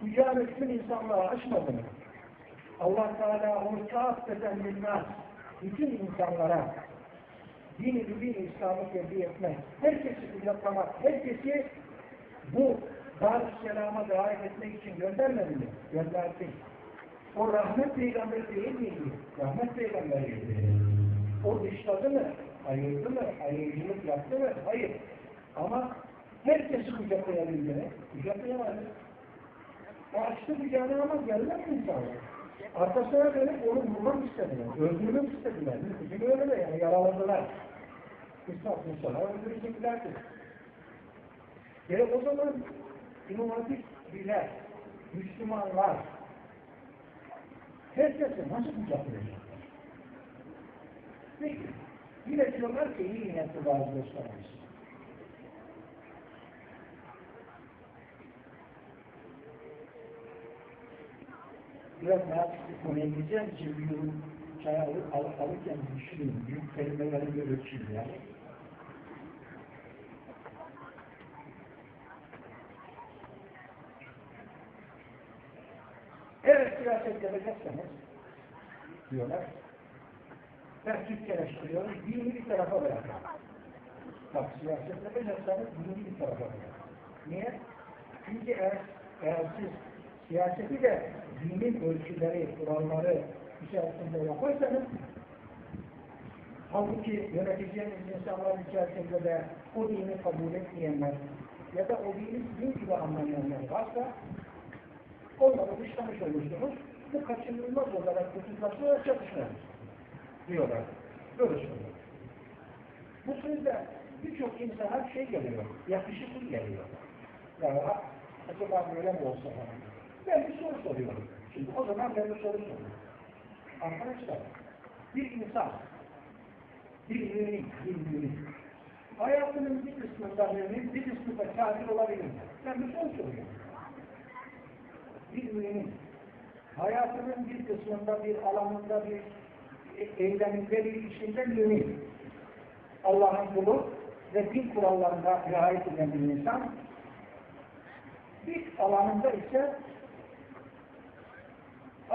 Kucağını bütün insanlığa açmadı mı? Allah Teala onu kâffeten linnâs, bütün insanlara dini mübin İslam'ı tebliğ etmek, herkesi kucaklamak, herkesi bu Dar-ı davet etmek için göndermedi mi? Gönderdi. O rahmet peygamberi değil miydi? Rahmet peygamberiydi. O dışladı mı? Ayırdı mı? Ayırıcılık yaptı mı? Hayır. Ama herkesi kucaklayabildi mi? Kucaklayamadı. Açtı kucağını ama gelmez insanlar. Arkasına dönüp onu vurmak istediler. Öldürmek istediler. Çünkü öyle de yani yaraladılar. İslam insanlar öldüreceklerdi. Yani o zaman inovatif bilen Müslümanlar herkese nasıl kucaklayacaklar? Peki, yine diyorlar ki iyi niyetli bazı dostlarımız. Biraz nazik bir konuya gireceğim için bir yorum çay alır, al, alırken düşünün. Büyük kelimeleri böyle ölçün yani. Evet siyaset yapacaksınız diyorlar. Ben Türkçeleştiriyorum, dini bir tarafa bırakın. Bak siyaset yapacaksanız dini bir tarafa bırakın. Niye? Çünkü eğer, eğer siz siyaseti de dinin ölçüleri, kuralları içerisinde yaparsanız halbuki yöneteceğiniz insanlar içerisinde de o dini kabul etmeyenler ya da o dini din gibi anlamayanlar varsa onları dışlamış olursunuz. Bu kaçınılmaz olarak tutuklaşmaya çalışmayın diyorlar. Söylüyor. Bu sözde birçok insana şey geliyor, yakışıklı geliyor. Yani acaba böyle mi olsa falan. Ben bir soru soruyorum. Şimdi o zaman ben bir soru soruyorum. Arkadaşlar, bir insan, bir mümin, bir mümin, hayatının bir kısmında mümin, bir kısmında kafir olabilir? Ben bir soru soruyorum. Bir mümin, hayatının bir kısmında, bir alanında, bir eyleminde, bir işinde mümin. Allah'ın kulu ve din kurallarına riayet eden bir insan, bir alanında ise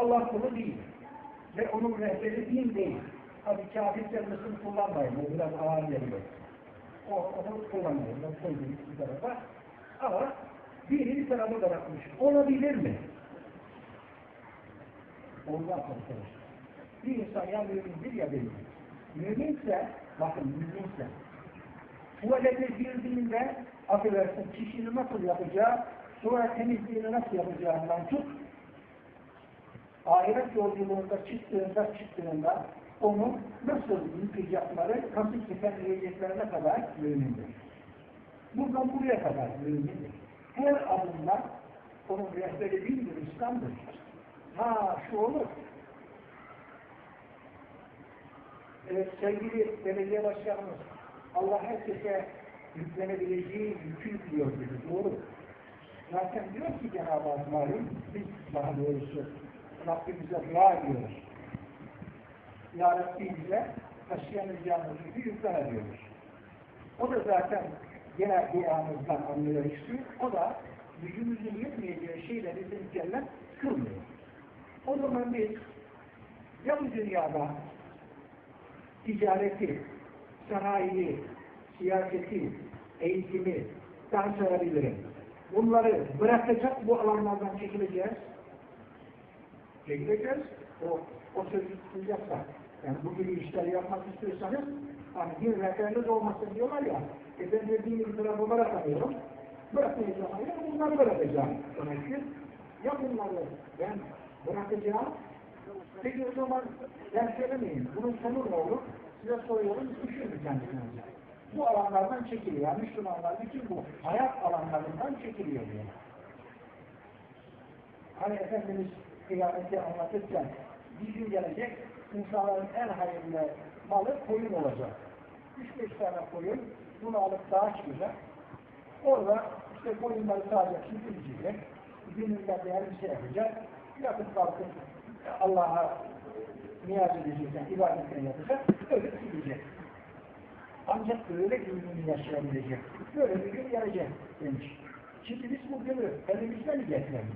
Allah kulu değil. Ve onun rehberi din değil. Hadi kafir kelimesini kullanmayın. O biraz ağır geliyor. O, onu kullanmayın. Ben koydum bir tarafa. Ama dini bir tarafa bırakmış. Olabilir mi? Ondan konuşuruz. Bir insan ya mümindir ya değil. Müminse, bakın müminse, tuvalete girdiğinde affedersin kişinin nasıl yapacağı, sonra temizliğini nasıl yapacağından tut, ahiret yolculuğunda çıktığında çıktığında onu nasıl yıkayacakları, nasıl kepenleyeceklerine kadar mümindir. Buradan buraya kadar mümindir. Her adımda onun rehberi dindir, İslam'dır. Ha şu olur. Evet sevgili belediye başkanımız Allah herkese yüklenebileceği yükü yüklüyor dedi. Doğru. Zaten diyor ki Cenab-ı Hak malum, biz daha doğrusu Rabbimize dua ediyoruz. Ya Rabbi bize taşıyamayacağımız yükü yüklen ediyoruz. O da zaten gene duamızdan anlıyor istiyor. O da gücümüzün yetmeyeceği şeyleri bizim cennet kılmıyor. O zaman biz ya bu dünyada ticareti, sanayi, siyaseti, eğitimi, daha sayabilirim. Bunları bırakacak bu alanlardan çekileceğiz. Çekileceğiz. O, o sözü tutacaksa. Yani bu gibi işler yapmak istiyorsanız hani bir referiniz olmasın diyorlar ya e ben dediğim bir tarafı bırakamıyorum. Bırakmayacağım. Yani bunları bırakacağım. Demektir. Ya bunları ben bırakacağım. Peki o zaman ben söylemeyeyim. Bunun sonu ne olur? Size soruyorum. Düşünün kendinize. Bu alanlardan çekiliyor. Müslümanlar bütün bu hayat alanlarından çekiliyor diye. Hani Efendimiz kıyameti anlatırken bir gün gelecek insanların en hayırlı malı koyun olacak. Üç beş tane koyun bunu alıp dağa çıkacak. Orada işte koyunları sadece süpürecek. Gününde bir elbise yapacak. Yatıp kalkıp Allah'a niyaz edecekler, ibadetini yapacak, öyle gidecek. Ancak böyle bir gün yaşayabilecek. Böyle bir gün gelecek demiş. Şimdi biz bu günü elimizde mi getirelim?